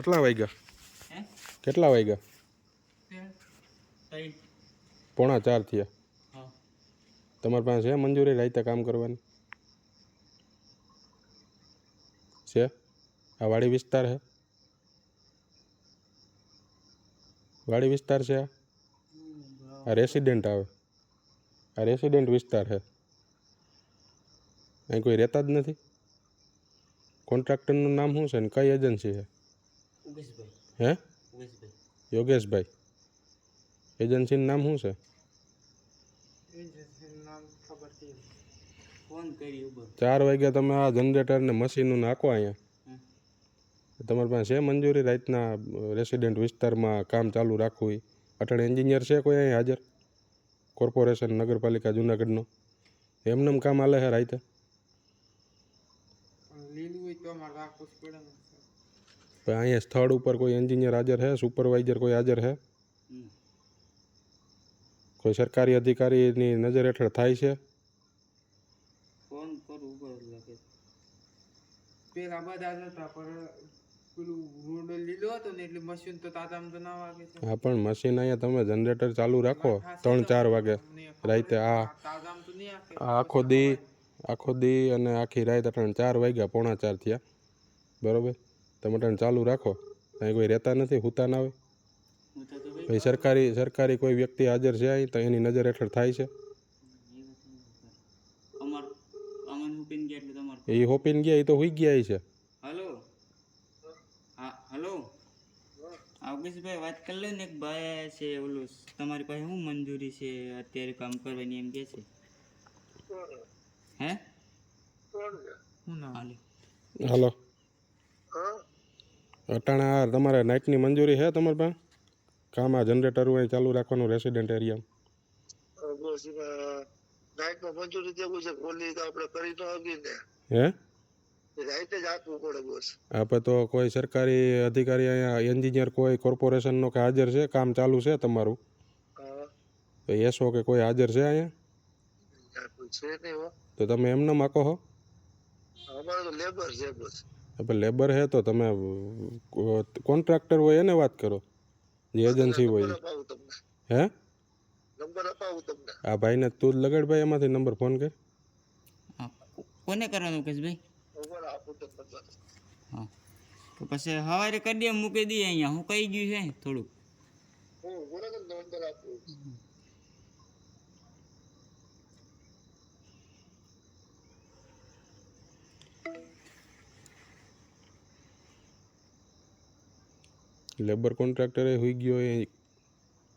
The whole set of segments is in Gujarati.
કેટલા વાગ્યા? કેટલા વાગ્યા? પોણા ચાર થયા. તમારી પાસે છે મંજૂરી રાઈતા કામ કરવાની? છે? આ વાડી વિસ્તાર છે? વાડી વિસ્તાર છે આ રેસિડેન્ટ આવે. આ રેસિડેન્ટ વિસ્તાર છે. અહીં કોઈ રહેતા જ નથી? કોન્ટ્રાક્ટરનું નામ શું છે ને કઈ એજન્સી છે? હે? યોગેશભાઈ. એજન્સીનું નામ શું છે? ચાર વાગ્યા તમે આ જનરેટરને મશીનનું નાખો અહીંયા. તમારી પાસે છે મંજૂરી રાતના રેસિડેન્ટ વિસ્તારમાં કામ ચાલુ રાખવું અટલ એન્જિનિયર છે કોઈ અહીં હાજર? કોર્પોરેશન નગરપાલિકા જુનાગઢનો? એમનેમ કામ હાલે છે રાતે લીલું હોય તો અમારે રાખવું જ પડે પણ અહીંયા સ્થળ ઉપર કોઈ એન્જિનિયર હાજર છે સુપરવાઇઝર કોઈ હાજર છે કોઈ સરકારી અધિકારીની નજર હેઠળ થાય છે? ફોન કરું ઉબર લાગે. પેલા બધા હતા પણ પેલું રોડ લીલો હતો ને એટલે મશીન તો તાજામ તો ના વાગે હા પણ મશીન અહીંયા તમે જનરેટર ચાલુ રાખો ત્રણ ચાર વાગે. રાતે આ તાજામ તો નહીં આ આખો દી આખો દી અને આખી રાત ત્રણ ચાર વાગ્યા પોણા ચાર થયા. બરોબર? તમે ચાલુ રાખો. અહીં કોઈ રહેતા નથી હુતા ના હું તો ભાઈ સરકારી સરકારી કોઈ વ્યક્તિ હાજર છે અહીં તો એની નજર હેઠળ થાય છે. એ હોપીને ગયા એ તો હોઈ ગયા છે. હલો? હા હલો? હા ઉગેશભાઈ વાત કરી લો ને એક ભાઈ છે ઓલું તમારી પાસે શું મંજૂરી છે? અત્યારે કામ કરવાની એમ કે છે? હે? શું ના હાલો. હાલો અટાણા તમારે નાઇટની મંજૂરી છે તમારે પાસે? કામ આ જનરેટર અહીં ચાલુ રાખવાનું રેસિડેન્ટ એરિયા નાઇટમાં મંજૂરી દેવું છે ખોલી તો આપણે કરી ન હકી ને. હે? રાઈતે જ આપવું પડે બસ. આપણે તો કોઈ સરકારી અધિકારી અહીંયા એન્જિનિયર કોઈ કોર્પોરેશનનો કે હાજર છે કામ ચાલુ છે તમારું? તો એસો કે કોઈ હાજર છે અહીંયા? તો તમે એમને માકો હો? અમારે તો લેબર છે બસ. આપણે લેબર હે તો તમે કોન્ટ્રાક્ટર હોય એને વાત કરો. જે એજન્સી હોય હે? નંબર અપાવું તમને. આ ભાઈને તું જ લગાડ ભાઈ એમાંથી નંબર ફોન કર. હા કોને કરવાનું કહીશ નંબર હા. તો પછી સવારે કરી દે મૂકી દઈએ અહીંયા. હું કહી ગયું છે થોડુંક હું બરાબર નંબર આપું લેબર કોન્ટ્રાક્ટરે હોઈ ગયો એ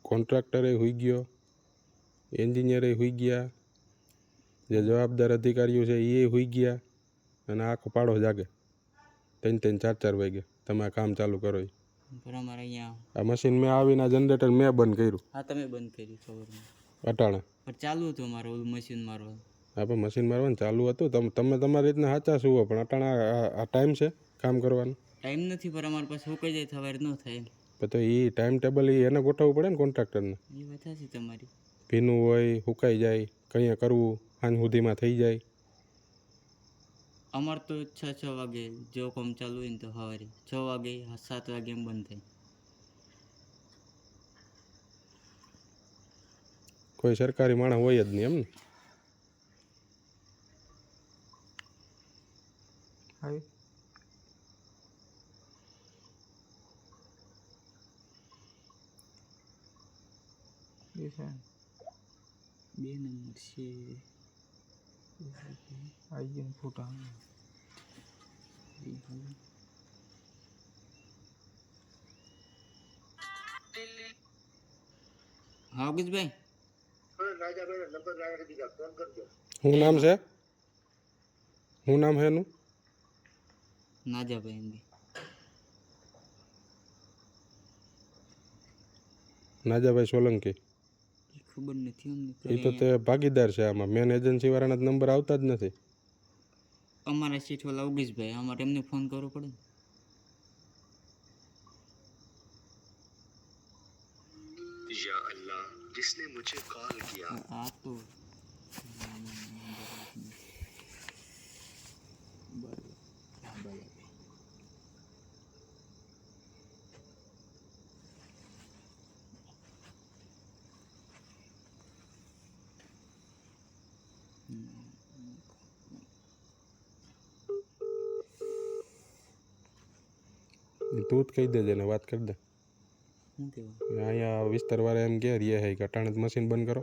કોન્ટ્રાક્ટરે હોઈ ગયો એન્જિનિયરે હોઈ ગયા જે જવાબદાર અધિકારીઓ છે એ હોઈ ગયા અને આખો પાડો જાગે. ત્રણ ત્રણ ચાર ચાર વાગે તમે કામ ચાલુ કરો એ અહીંયા આ મશીન મેં આવીને જનરેટર મેં બંધ કર્યું. હા તમે બંધ કર્યું ખબર અટાણે. પણ ચાલુ હતું મારું ઓલું મશીન મારવાનું. આપણે મશીન મારવાનું ચાલુ હતું. તમે તમે તમારી રીતના સાચા શું પણ અટાણે આ ટાઈમ છે કામ કરવાનું. ટાઈમ નથી પણ અમારી પાસે સુકાઈ જાય સવારે ન થાય પણ તો એ ટાઈમ ટેબલ એ એને ગોઠવવું પડે ને કોન્ટ્રાક્ટરને એ વાત હશે તમારી. ભીનું હોય સુકાઈ જાય કંઈ કરવું સાંજ સુધીમાં થઈ જાય. અમાર તો છ છ વાગે જો કામ ચાલુ હોય ને તો સવારે છ વાગે સાત વાગે એમ બંધ થાય. કોઈ સરકારી માણસ હોય જ નહીં એમ ને? છે બે નંબર છે આઈ ગયું ફોટા હા અગીશભાઈ રાજાભાઈ નંબર રાખી દીધા ફોન કરજો શું નામ છે શું નામ છે એનું નાજાભાઈ એમ બી નાજાભાઈ સોલંકી એ ખબર નથી અમને એ તો તે ભાગીદાર છે આમાં મેન એજન્સી વાળાના જ નંબર આવતા જ નથી અમારા સીટ વાળા ઉગીશભાઈ અમારે એમને ફોન કરવો પડે ને या अल्लाह जिसने मुझे कॉल किया આ તો તું જ કહી દેજે ને વાત કરી દે. અહીંયા વિસ્તારવાળા એમ કે રે હે કે મશીન બંધ કરો.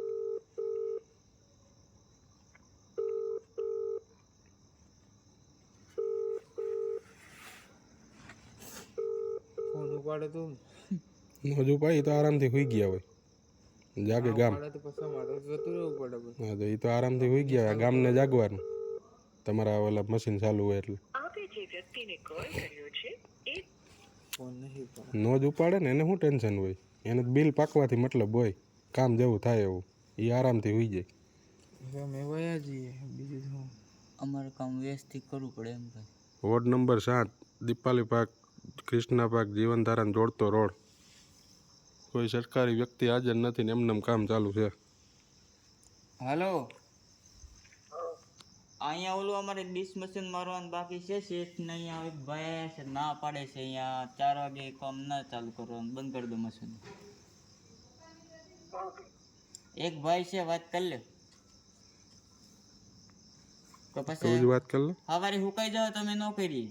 ફોન ઉપાડે તો હજુ પાઈ તો આરામથી હોઈ ગયા હોય. જાગે ગામ. હા તો એ તો આરામથી હોઈ ગયા ગામને જાગવાનું. તમારા ઓલા મશીન ચાલુ હોય એટલે. નો જ ઉપાડે. ને એને શું ટેન્શન હોય? એને બિલ પાકવાથી મતલબ હોય કામ જેવું થાય એવું. એ આરામથી હોઈ જાય. અમે વયા જઈએ બીજું શું? અમારે કામ વ્યવસ્થિત કરવું પડે એમ ભાઈ. વોર્ડ નંબર સાત દીપાલી પાક કૃષ્ણા પાક જીવનધારાને જોડતો રોડ. કોઈ સરકારી વ્યક્તિ હાજર નથી ને એમનેમ કામ ચાલુ છે. હાલો? અહીંયા ઓલું અમારે ડીશ મશીન મારવાનું બાકી છે. શેઠ ને અહીંયા એક ભાઈ છે ના પાડે છે અહીંયા. ચાર વાગે કામ ના ચાલુ કરવાનું. બંધ કરી દો મશીન એક ભાઈ છે વાત કરી લે. તો પછી વાત કરી લો. સવારે હુકાઈ જાવ તમે ન કરી